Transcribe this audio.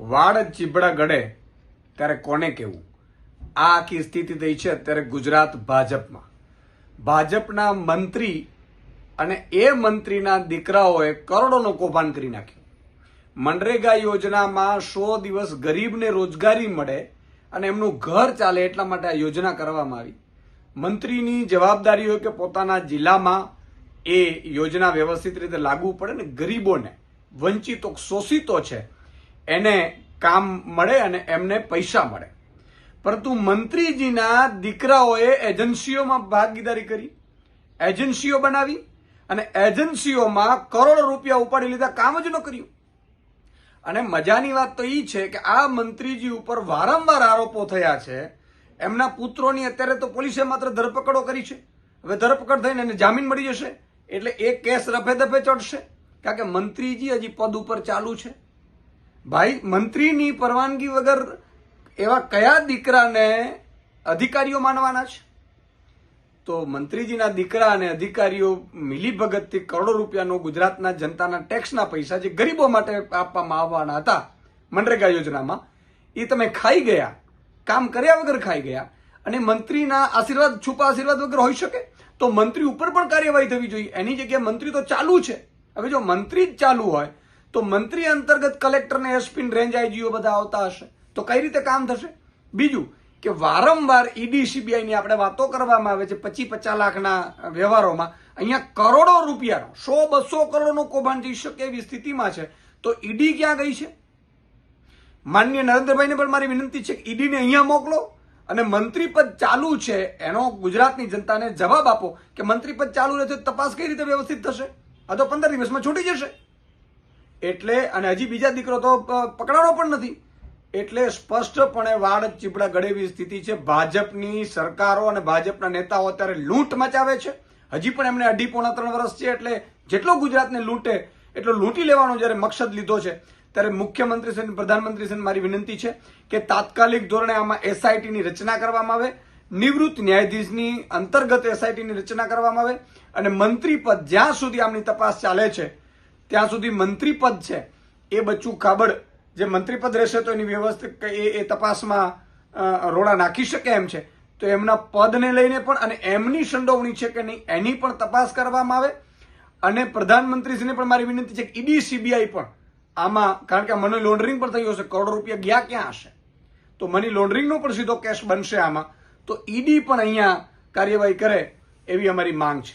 વાડ ચીબડા ગળે ત્યારે કોને કેવું આ આખી સ્થિતિ થઈ છે અત્યારે ગુજરાત ભાજપમાં. ભાજપના મંત્રી અને એ મંત્રીના દીકરાઓએ કરોડોનું કૌભાંડ કરી નાખ્યું. મનરેગા યોજનામાં સો દિવસ ગરીબને રોજગારી મળે અને એમનું ઘર ચાલે એટલા માટે આ યોજના કરવામાં આવી. મંત્રીની જવાબદારી હોય કે પોતાના જિલ્લામાં એ યોજના વ્યવસ્થિત રીતે લાગુ પડે ને ગરીબોને વંચિતો શોષિતો છે એને કામ મળે અને એમને પૈસા મળે. પરંતુ મંત્રીજીના દીકરાઓએ એજન્સીઓમાં ભાગીદારી કરી, એજન્સીઓ બનાવી અને એજન્સીઓમાં કરોડો રૂપિયા ઉપાડી લીધા, કામ જ ન કર્યું. અને મજાની વાત તો એ છે કે આ મંત્રીજી ઉપર વારંવાર આરોપો થયા છે. એમના પુત્રોની અત્યારે તો પોલીસે માત્ર ધરપકડો કરી છે. હવે ધરપકડ થઈને એને જામીન મળી જશે. એટલે એ કેસ રફે દફે ચડશે. કારણ કે મંત્રીજી હજી પદ ઉપર ચાલુ છે. ભાઈ, મંત્રીની પરવાનગી વગર એવા કયા દીકરાને અધિકારીઓ માનવાના છે? તો મંત્રીજીના દીકરા અને અધિકારીઓ મિલીભગતથી કરોડો રૂપિયાનો ગુજરાતના જનતાના ટેક્સના પૈસા જે ગરીબો માટે આપવામાં આવવાના હતા મનરેગા યોજનામાં, એ તમે ખાઈ ગયા, કામ કર્યા વગર ખાઈ ગયા અને મંત્રીના આશીર્વાદ, છુપા આશીર્વાદ વગર હોઈ શકે? તો મંત્રી ઉપર પણ કાર્યવાહી થવી જોઈએ. એની જગ્યાએ મંત્રી તો ચાલુ છે. હવે જો મંત્રી જ ચાલુ હોય તો મંત્રી અંતર્ગત કલેક્ટર ને એસપી રેન્જ આઈજીઓ બધા આવતા હશે. તો કઈ રીતે કામ થશે? બીજું કે વારંવાર ઈડી સીબીઆઈ ની આપણે વાતો કરવામાં આવે છે પચી પચાસ લાખના વ્યવહારોમાં. અહીંયા કરોડો રૂપિયાનો, સો બસો કરોડનું કૌભાંડ જઈ શકે એવી સ્થિતિમાં છે. તો ઈડી ક્યાં ગઈ છે? માનનીય નરેન્દ્રભાઈને પણ મારી વિનંતી છે કે ઈડીને અહીંયા મોકલો અને મંત્રી પદ ચાલુ છે એનો ગુજરાતની જનતાને જવાબ આપો કે મંત્રી પદ ચાલુ રહેશે તપાસ કઈ રીતે વ્યવસ્થિત થશે? આ તો પંદર દિવસમાં છૂટી જશે. એટલે, અને હજી બીજા દીકરો તો પકડાણો પણ નથી. એટલે સ્પષ્ટપણે વાડ ચીપડા ગળેવી સ્થિતિ છે. ભાજપની સરકારો અને ભાજપના નેતાઓ અત્યારે લૂંટ મચાવે છે. હજી પણ એમને અઢી પોણા ત્રણ વર્ષ છે, એટલે જેટલો ગુજરાતને લૂંટે, એટલો લૂંટી લેવાનો જ્યારે મકસદ લીધો છે, ત્યારે મુખ્યમંત્રી શ્રી પ્રધાનમંત્રી શ્રી મારી વિનંતી છે કે તાત્કાલિક ધોરણે આમાં એસઆઈટીની રચના કરવામાં આવે. નિવૃત્ત ન્યાયાધીશની અંતર્ગત એસઆઈટીની રચના કરવામાં આવે. અને મંત્રી પદ જ્યાં સુધી આમની તપાસ ચાલે છે ત્યાં સુધી મંત્રી પદ છે. એ બચ્ચું કાબડ જે મંત્રી પદ રહેશે તો એની વ્યવસ્થિત એ એ તપાસમાં રોડા નાખી શકે એમ છે. તો એમના પદને લઈને પણ અને એમની સંડોવણી છે કે નહીં, એની પણ તપાસ કરવામાં આવે. અને પ્રધાનમંત્રીશ્રીને પણ મારી વિનંતી છે કે ઈડી, સીબીઆઈ પણ આમાં, કારણ કે મની લોન્ડરિંગ પણ થયું હશે, કરોડો રૂપિયા ગયા ક્યાં હશે? તો મની લોન્ડરિંગનો પણ સીધો કેસ બનશે આમાં. તો ઈડી પણ અહીંયા કાર્યવાહી કરે એવી અમારી માંગ છે.